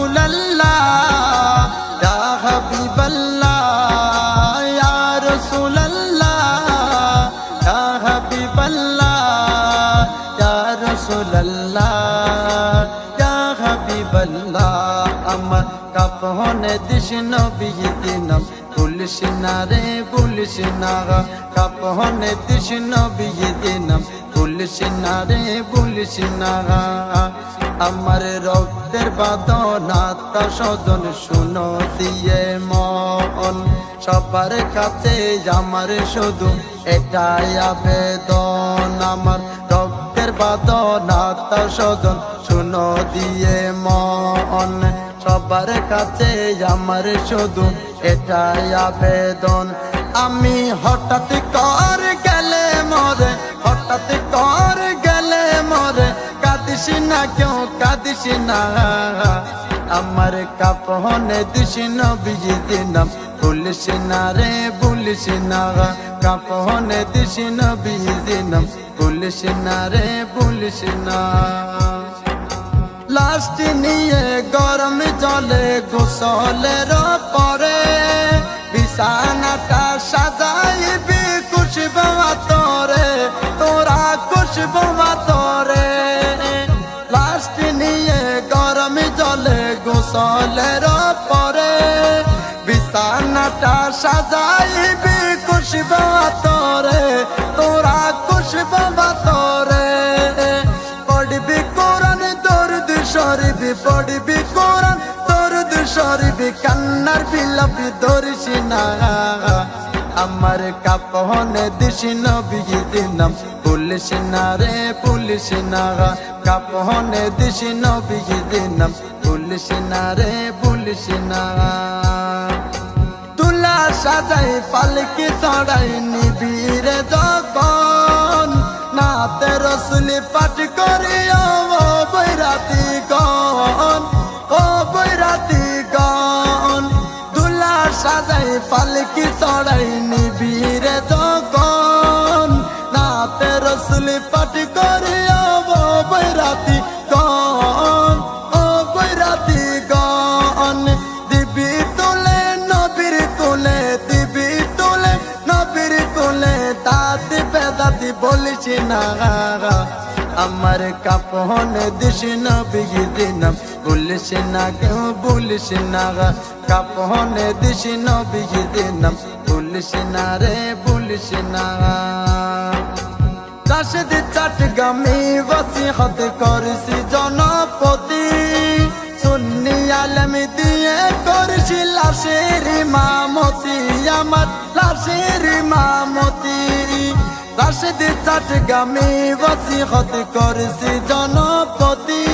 رسول اللہ یا حبیب اللہ یا رسول اللہ یا حبیب اللہ یا رسول اللہ یا حبیب اللہ আমার কাপনে দিস নবী দিনম ভুলিস না রে ভুলিস না কাপনে দিস নবী দিনম ভুলিস আমার রক্তের বাদন আত্মা স্বজন শুনো, দিয়ে মন। সবার কাছে আমার শুধু এটাই আবেদন। আমার রক্তের বাদন আত্মা স্বজন শুনো, দিয়ে মন। সবার কাছে আমার শুধু এটাই আবেদন। আমি হঠাৎ কর গেলে মরে, হঠাৎ কর কাঁদিস না আমার কাপনে দিস নবী দিনাম পুলিশ না রে পুলিশ না কাপনে দিস নবী দিনাম পুলিশ না রে পুলিশ না লাস্ট নিয়ে গরম জলে গোসলের পরে বিছানাটা সাজাইবি খুশবু তোরে তোরা খুশবু তোরে গোসলের পরে বিছানাটা সাজাইবি খুশবু তোরে তোরা খুশবু তোরে পড়বি কোরআন তোর শরীফ, পড়বি কোরআন তোর শরীফ, কান্নার বিলাপি ধরিস না আমার কাপনে দিস নবী দিনাম পুলিশ না রে, পুলিশ না কাপনে দিস নবী দিনাম পুলিশ না রে, পুলিশ না তুলা সাজাই, পালকি চড়াই নিবিরে যখন সাজাই, পালকি চড়াই নিবিরে যখন নাতে রসুলি পাঠ করি ও বৈরাতি গন ও বৈরাতি গন দিবি তোলে নবীর কোলে, দিবি তোলে নবীর কোলে দাদি বেদাতি বলিস না আমার কাপনে দিস নবী দিনাম। বলিস না কেউ বলিস না কাপনে দিস নবী দিনাম। বলিস না রে, বলিস না রাশেদ চাটগামি ওসিহত করিস জনপতি। সুন্নি আলম দিয়ে করিস লাশের মামতি আমার লাশের মামতি রাশেদ চাটগামি ওসিহত করিস জনপতি।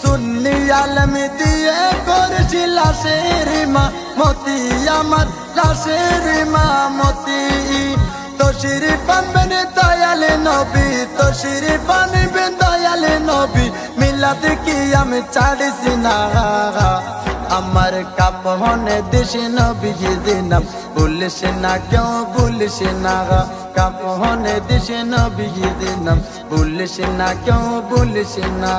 সুন্নি আলম দিয়ে করিস লাশের মামতি, আমার লাশের মামতি। তোশির পানবেন দয়ালে নবী তোশির পানবেন দয়ালে নবী। মিলাদ কি আমি ছাড়িস না। আমার কাপনে দেশ নবীজি দিনাম বলিস না কেউ বলিস না কাপনে দেশ নবীজি দিনাম বলিস না কেউ বলিস না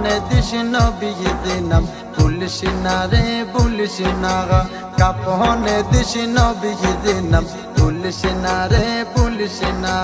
কাপনে দিস নবী দিনাম পুলিশ না রে পুলিশ না কাপনে দিস নবী দিনাম পুলিশ না রে পুলিশ না